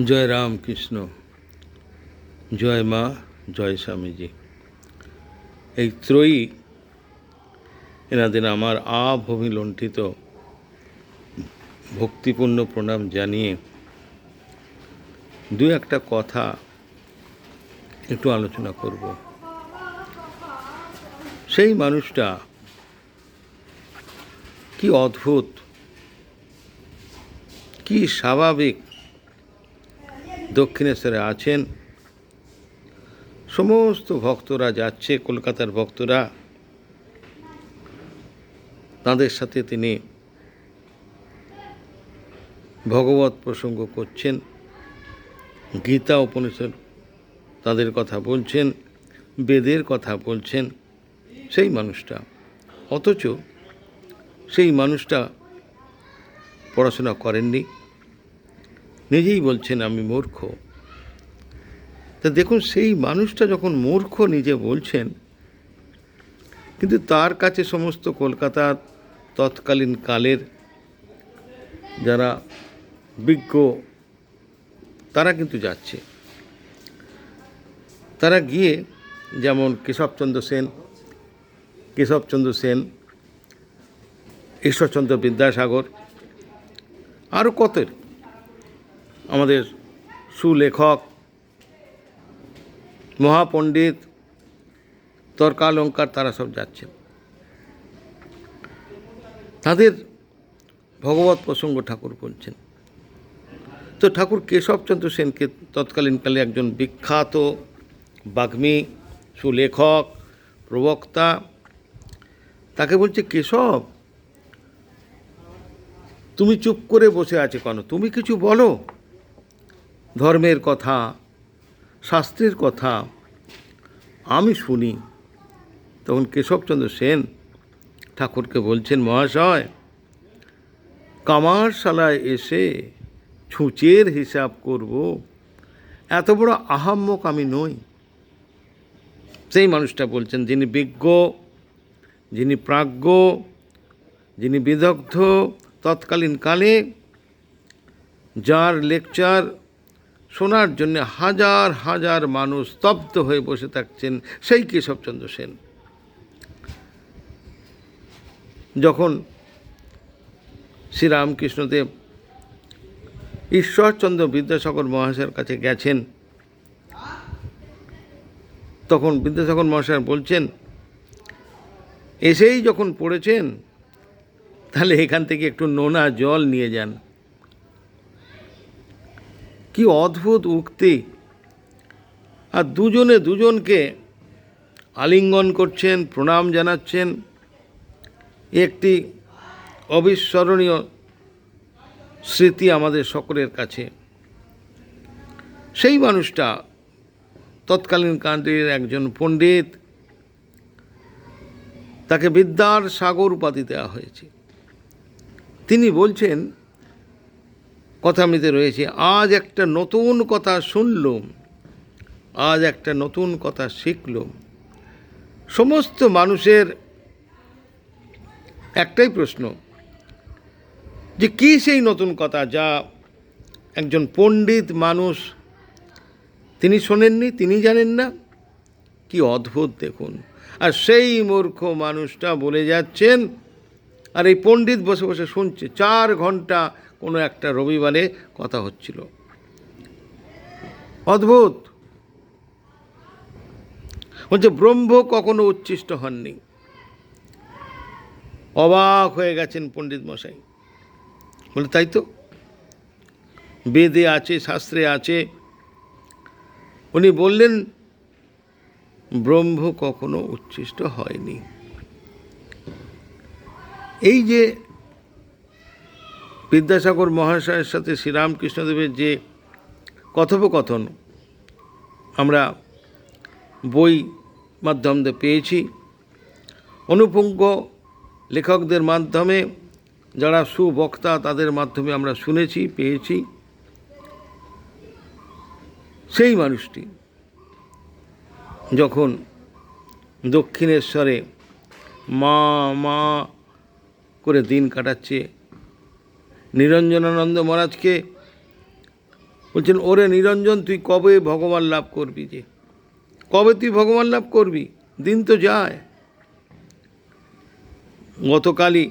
জয় রাম কৃষ্ণ জয় মা, জয় স্বামীজি। এই ত্রয়ী এনাদের আমার আভূমি লণ্ঠিত ভক্তিপূর্ণ প্রণাম জানিয়ে দু একটা কথা একটু আলোচনা করব। সেই মানুষটা কি অদ্ভুত, কি স্বাভাবিক দক্ষিণেশ্বরে আছেন। সমস্ত ভক্তরা যাচ্ছে, কলকাতার ভক্তরা। তাদের সাথে তিনি ভগবত প্রসঙ্গ করছেন, গীতা উপনিষদ তাদের কথা বলছেন, বেদের কথা বলছেন, সেই মানুষটা। অথচ সেই মানুষটা পড়াশোনা করেননি। নিজেই বলছেন, আমি মূর্খ। তা দেখুন, সেই মানুষটা যখন মূর্খ নিজে বলছেন, কিন্তু তার কাছে সমস্ত কলকাতার তৎকালীন কালের যারা বিজ্ঞ, তারা কিন্তু যাচ্ছে। তারা গিয়ে যেমন কেশবচন্দ্র সেন কেশবচন্দ্র সেন, ঈশ্বরচন্দ্র বিদ্যাসাগর, আরও কতের আমাদের সুলেখক, মহাপণ্ডিত, তর্কালঙ্কার তারা সব যাচ্ছেন। তাদের ভগবত প্রসঙ্গ ঠাকুর বলছেন। তো ঠাকুর কেশবচন্দ্র সেনকে তৎকালীনকালে একজন বিখ্যাত বাগ্মী, সুলেখক, প্রবক্তা, তাকে বলছে, কেশব, তুমি চুপ করে বসে আছো কেন? তুমি কিছু বলো। ধর্মের কথা, শাস্ত্রের কথা আমি শুনি। তখন কেশবচন্দ্র সেন ঠাকুরকে বলছেন, মহাশয়, কামারশালায় এসে ছুঁচের হিসাব করব। এত বড় আহাম্মক আমি নই। সেই মানুষটা বলছেন, যিনি বিজ্ঞ, যিনি প্রাজ্ঞ, যিনি বিদগ্ধ, তৎকালীন কালে যার লেকচার শোনার জন্য হাজার হাজার মানুষ স্তব্ধ হয়ে বসে থাকছেন সেই কেশবচন্দ্র সেন। যখন শ্রীরামকৃষ্ণদেব ঈশ্বরচন্দ্র বিদ্যাসাগর মহাশয়ের কাছে গেছেন, তখন বিদ্যাসাগর মহাশয় বলছেন, এসেই যখন পড়েছেন, তাহলে এখান থেকে একটু নোনা জল নিয়ে যান। কি অদ্ভুত উক্তি। আর দুজনে দুজনকে আলিঙ্গন করছেন, প্রণাম জানাচ্ছেন। একটি অবিস্মরণীয় স্মৃতি আমাদের সকলের কাছে। সেই মানুষটা তৎকালীন কান্ট্রির একজন পণ্ডিত। তাকে বিদ্যার সাগর উপাধি দেওয়া হয়েছে। তিনি বলছেন কথামিতে রয়েছে, আজ একটা নতুন কথা শুনলুম, আজ একটা নতুন কথা শিখলুম। সমস্ত মানুষের একটাই প্রশ্ন, যে কী সেই নতুন কথা যা একজন পণ্ডিত মানুষ, তিনি শোনেননি, তিনি জানেন না? কি অদ্ভুত দেখুন। আর সেই মূর্খ মানুষটা বলে যাচ্ছেন, আর এই পণ্ডিত বসে বসে শুনছে, চার ঘণ্টা কোনো একটা রবিবারে কথা হচ্ছিল। অদ্ভুত। বলছে, ব্রহ্ম কখনো উচ্ছিষ্ট হননি। অবাক হয়ে গেছেন পণ্ডিত মশাই। বলে, তাই তো। বেদে আছে, শাস্ত্রে আছে। উনি বললেন, ব্রহ্ম কখনো উচ্ছিষ্ট হয়নি। এই যে বিদ্যাসাগর মহাশয়ের সাথে শ্রীরামকৃষ্ণদেবের যে কথোপকথন, আমরা বই মাধ্যম পেয়েছি। অনুপজ্ঞ লেখকদের মাধ্যমে, যারা সুবক্তা, তাদের মাধ্যমে আমরা শুনেছি, পেয়েছি। সেই মানুষটি যখন দক্ষিণেশ্বরে মা মা করে দিন কাটাচ্ছে নিরঞ্জনানন্দ মহারাজকে বলছেন, ওরে নিরঞ্জন, তুই কবে ভগবান লাভ করবি যে? কবে তুই ভগবান লাভ করবি? দিন তো যায়। গতকালই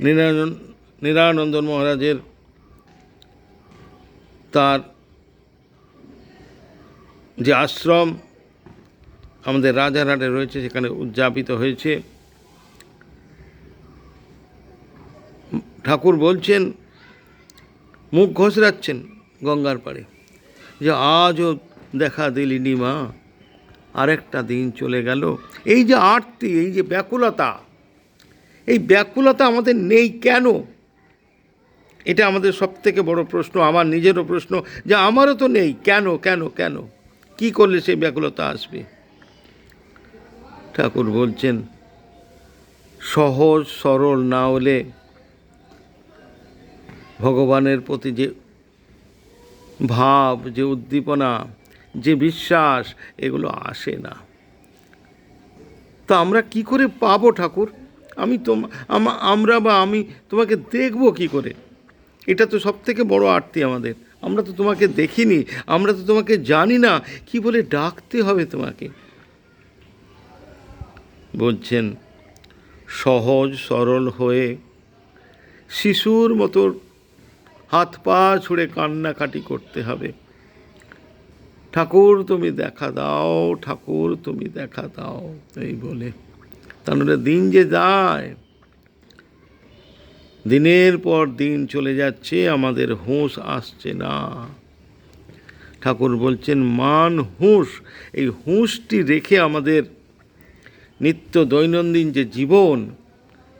নিরানন্দ নিরানন্দন মহারাজের তার যে আশ্রম আমাদের রাজারহাটে রয়েছে, সেখানে উদযাপিত হয়েছে। ঠাকুর বলছেন, মুখ ঘষরাচ্ছেন গঙ্গার পাড়ে। যে আজও দেখা দিলিনি মা, আরেকটা দিন চলে গেল। এই যে আরতি, এই যে ব্যাকুলতা, এই ব্যাকুলতা আমাদের নেই কেন? এটা আমাদের সব থেকে বড় প্রশ্ন, আমার নিজেরও প্রশ্ন, যে আমারও তো নেই, কেন কেন কেন? কি করলে সেই ব্যাকুলতা আসবে? ঠাকুর বলছেন, সহজ সরল না হলে ভগবানের প্রতি যে ভাব, যে উদ্দীপনা, যে বিশ্বাস, এগুলো আসে না। তো আমরা কি করে পাবো ঠাকুর? আমি তো আমরা বা আমি তোমাকে দেখব কি করে? এটা তো সব থেকে বড় আরতি আমাদের। আমরা তো তোমাকে দেখিনি, আমরা তো তোমাকে জানি না, কি বলে ডাকতে হবে তোমাকে? বলছেন, সহজ সরল হয়ে শিশুর মতো হাত পা ছুঁড়ে কান্নাকাটি করতে হবে। ঠাকুর, তুমি দেখা দাও, ঠাকুর, তুমি দেখা দাও, এই বলে। তাহলে দিন যে যায়, দিনের পর দিন চলে যাচ্ছে, আমাদের হুঁশ আসছে না। ঠাকুর বলছেন, মান হুঁশ। এই হুঁশটি রেখে আমাদের নিত্য দৈনন্দিন যে জীবন,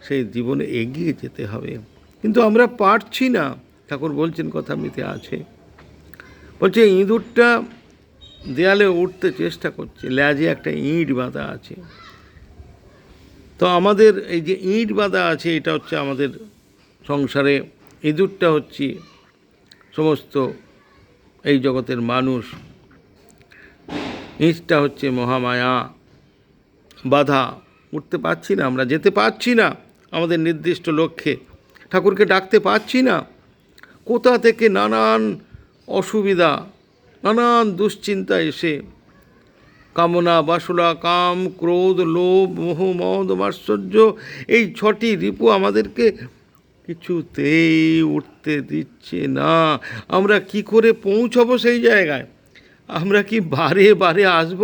সেই জীবনে এগিয়ে যেতে হবে। কিন্তু আমরা পারছি না। ঠাকুর বলছেন কথা মিতে আছে। বলছে, ইঁদুরটা দেয়ালে উঠতে চেষ্টা করছে, ল্যাজে একটা ইঁট বাঁধা আছে। তো আমাদের এই যে ইঁট বাঁধা আছে, এটা হচ্ছে আমাদের সংসারে, ইঁদুরটা হচ্ছে সমস্ত এই জগতের মানুষ। ইঁটটা হচ্ছে মহামায়া, বাধা। উঠতে পারছি না আমরা, যেতে পারছি না আমাদের নির্দিষ্ট লক্ষ্যে। ঠাকুরকে ডাকতে পারছি না। কোথা থেকে নানান অসুবিধা, নানান দুশ্চিন্তা এসে। কামনা, বাসনা, কাম, ক্রোধ, লোভ, মোহ, মদ মাশ্চর্য এই ছটি রিপু আমাদেরকে কিছুতেই উঠতে দিচ্ছে না। আমরা কি করে পৌঁছবো সেই জায়গায়? আমরা কি বারে বারে আসব?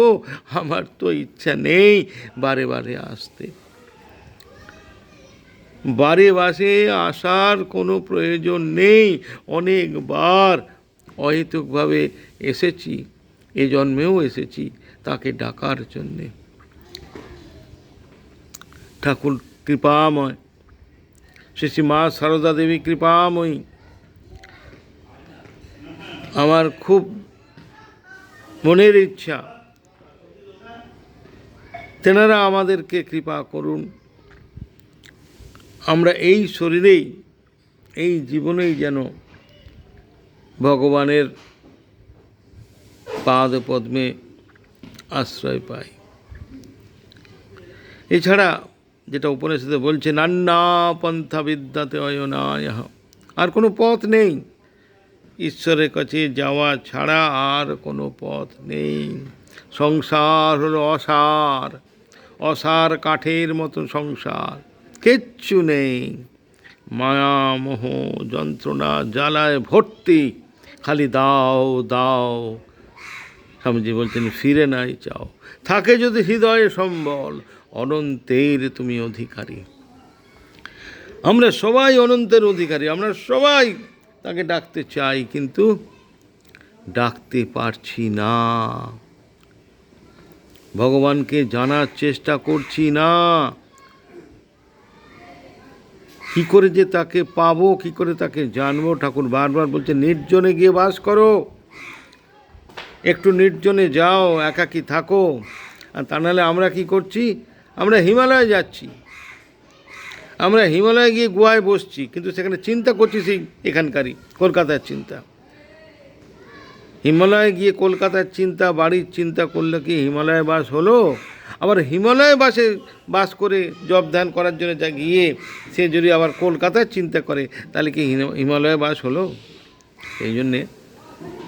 আমার তো ইচ্ছা নেই বারে বারে আসতে। বারে বাসে আসার কোনো প্রয়োজন নেই। অনেকবার অহেতুকভাবে এসেছি, এ জন্মেও এসেছি তাকে ডাকার জন্যে। ঠাকুর কৃপাময়, শ্রী শ্রী মা সারদা দেবী কৃপাময়ী। আমার খুব মনের ইচ্ছা, তেনারা আমাদেরকে কৃপা করুন। আমরা এই শরীরেই, এই জীবনেই যেন ভগবানের পাদ পদ্মে আশ্রয় পাই। এছাড়া যেটা উপনিষদে বলছে, নান্না পন্থা বিদ্যাতে অয়নায় আর কোনো পথ নেই। ঈশ্বরের কাছে যাওয়া ছাড়া আর কোনো পথ নেই। সংসার হলো অসার। অসার কাঠের মতো সংসার। কিচ্ছু নেই। মায়া মোহ যন্ত্রণা, জ্বালায় ভর্তি। খালি দাও দাও। স্বামীজি বলছেন, ফিরে নাই, চাও। থাকে যদি হৃদয়ে সম্বল, অনন্তের তুমি অধিকারী। আমরা সবাই অনন্তের অধিকারী, আমরা সবাই তাকে ডাকতে চাই, কিন্তু ডাকতে পারছি না। ভগবানকে জানার চেষ্টা করছি না। কি করে যে তাকে পাবো, কি করে তাকে জানব? ঠাকুর বারবার বলছে, নির্জনে গিয়ে বাস করো। একটু নির্জনে যাও, একাকি থাকো। আর তা নাহলে আমরা কি করছি? আমরা হিমালয়ে যাচ্ছি। আমরা হিমালয়ে গিয়ে গুহায় বসছি, কিন্তু সেখানে চিন্তা করছি সেই এখানকারই, কলকাতার চিন্তা। হিমালয়ে গিয়ে কলকাতার চিন্তা, বাড়ির চিন্তা করলে কি হিমালয়ে বাস হলো? আবার হিমালয় বাসে বাস করে জব ধ্যান করার জন্য যা গিয়ে সে যদি আবার কলকাতার চিন্তা করে, তাহলে কি হিমালয় বাস হলো? এই জন্যে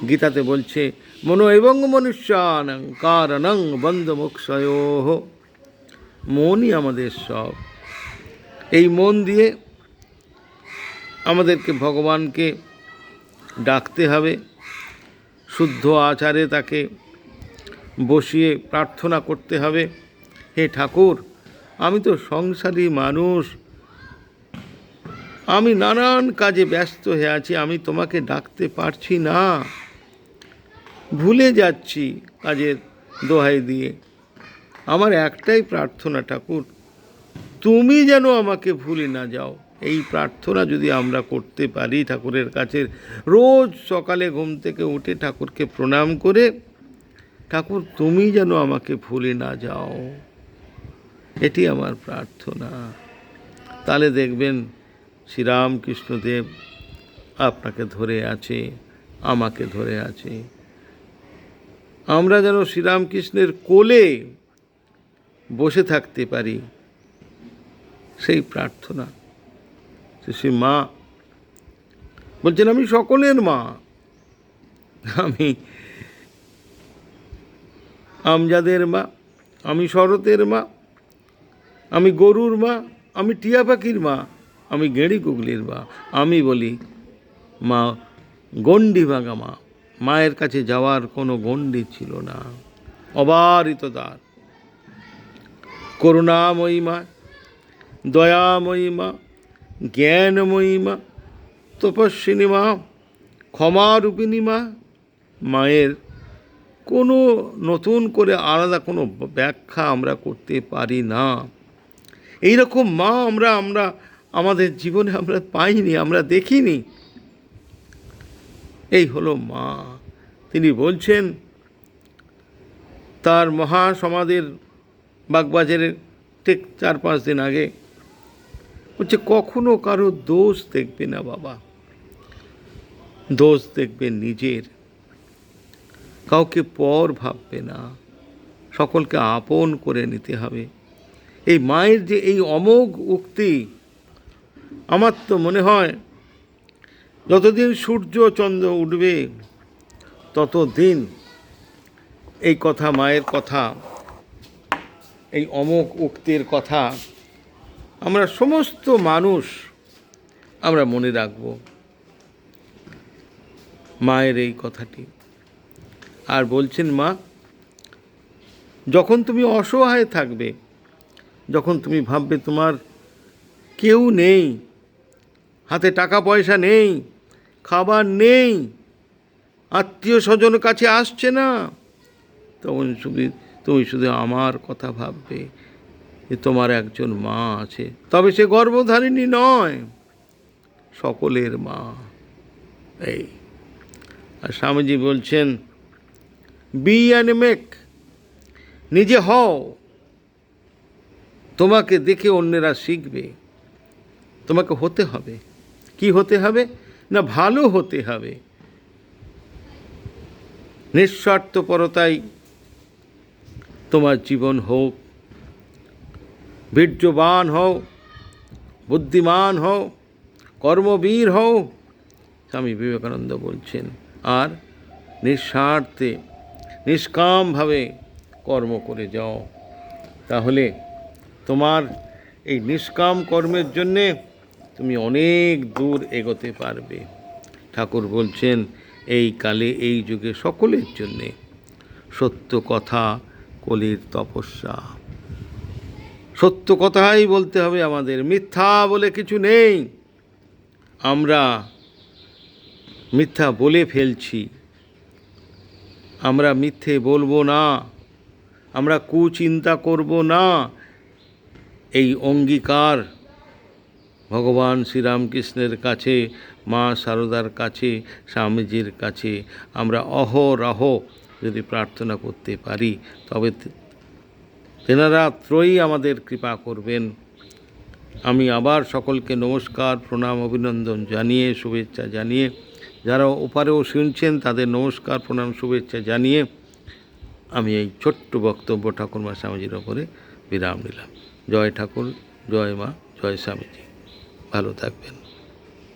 গীতাতে বলছে, মনো এবং মনুষ্যানং কারণং বন্ধ মোক্ষয় মনই আমাদের সব। এই মন দিয়ে আমাদেরকে ভগবানকে ডাকতে হবে, শুদ্ধ আচারে তাকে বসিয়ে প্রার্থনা করতে হবে। হে ঠাকুর, আমি তো সংসারী মানুষ। আমি নানান কাজে ব্যস্ত হয়ে আছি, আমি তোমাকে ডাকতে পারছি না। ভুলে যাচ্ছি কাজের দোহাই দিয়ে। আমার একটাই প্রার্থনা ঠাকুর, তুমি যেন আমাকে ভুলে না যাও। এই প্রার্থনা যদি আমরা করতে পারি ঠাকুরের কাছে, রোজ সকালে ঘুম থেকে উঠে ঠাকুরকে প্রণাম করে ঠাকুর, তুমি যেন আমাকে ভুলে না যাও। এটি আমার প্রার্থনা। তাহলে দেখবেন শ্রীরামকৃষ্ণদেব আপনাকে ধরে আছে, আমাকে ধরে আছে। আমরা যেন শ্রীরামকৃষ্ণের কোলে বসে থাকতে পারি, সেই প্রার্থনা। সে মা, বলছেন, আমি সকলের মা। আমি আমজাদের মা, আমি শরতের মা, আমি গরুর মা, আমি টিয়া পাখির মা, আমি গেঁড়ি কুগলির মা। আমি বলি, মা, গণ্ডি ভাঙা মা, মায়ের কাছে যাওয়ার কোনো গণ্ডি ছিল না। অবারিত দ্বার। করুণাময়ী মা, দয়াময়ী মা, জ্ঞানময়ী মা, তপস্বিনী মা, ক্ষমারূপিণী মা, মায়ের কোনো নতুন করে আলাদা কোনো ব্যাখ্যা আমরা করতে পারি না। এই রকম মা আমরা আমরা, আমাদের জীবনে আমরা পাইনি, আমরা দেখিনি। এই হলো মা। তিনি বলছেন, তার মহাসমাধির বাগবাজারের ঠিক চার পাঁচ দিন আগে বলছে, কখনো কারও দোষ দেখবে না বাবা। দোষ দেখবে নিজের। কাউকে পর ভাববে না। সকলকে আপন করে নিতে হবে। এই মায়ের যে এই অমোঘ উক্তি, আমার তো মনে হয় যতদিন সূর্য চন্দ্র উঠবে, ততদিন এই কথা, মায়ের কথা, এই অমোঘ উক্তির কথা আমরা সমস্ত মানুষ আমরা মনে রাখব। মায়ের এই কথাটি। আর বলছেন, মা, যখন তুমি অসহায় থাকবে, যখন তুমি ভাববে তোমার কেউ নেই, হাতে টাকা পয়সা নেই, খাবার নেই আত্মীয় স্বজন কাছে আসছে না, তখন শুধু, তুমি শুধু আমার কথা ভাববে যে তোমার একজন মা আছে। তবে সে গর্ভধারিণী নয়, সকলের মা। এই, আর স্বামীজি বলছেন বি অ্যান্ড মেক নিজে হও। তোমাকে দেখে অন্যেরা শিখবে। তোমাকে হতে হবে। কি হতে হবে? না, ভালো হতে হবে। নিঃস্বার্থপরতাই তোমার জীবন হোক। বীর্যবান হও। বুদ্ধিমান হও। কর্মবীর হও। স্বামী বিবেকানন্দ বলছেন, আর নিঃস্বার্থে নিষ্কামভাবে কর্ম করে যাও। তাহলে তোমার এই নিষ্কাম কর্মের জন্যে তুমি অনেক দূর এগোতে পারবে। ঠাকুর বলছেন, এই কালে, এই যুগে সকলের জন্যে সত্য কথা কলির তপস্যা। সত্য কথাই বলতে হবে আমাদের, মিথ্যা বলে কিছু নেই। আমরা মিথ্যা বলে ফেলছি। আমরা মিথ্যে বলব না। আমরা কুচিন্তা করব না। এই অঙ্গীকার ভগবান শ্রীরামকৃষ্ণের কাছে, মা সারদার কাছে, স্বামীজির কাছে আমরা অহরহ যদি প্রার্থনা করতে পারি, তবে তেনারা ত্রয়ী আমাদের কৃপা করবেন। আমি আবার সকলকে নমস্কার, প্রণাম, অভিনন্দন জানিয়ে, শুভেচ্ছা জানিয়ে যারা ওপারেও শুনছেন, তাদের নমস্কার, প্রণাম, শুভেচ্ছা জানিয়ে আমি এই ছোট্ট বক্তব্য ঠাকুর মা স্বামীজির ওপরে বিরাম নিলাম। জয় ঠাকুর, জয় মা, জয় স্বামীজি। ভালো থাকবেন।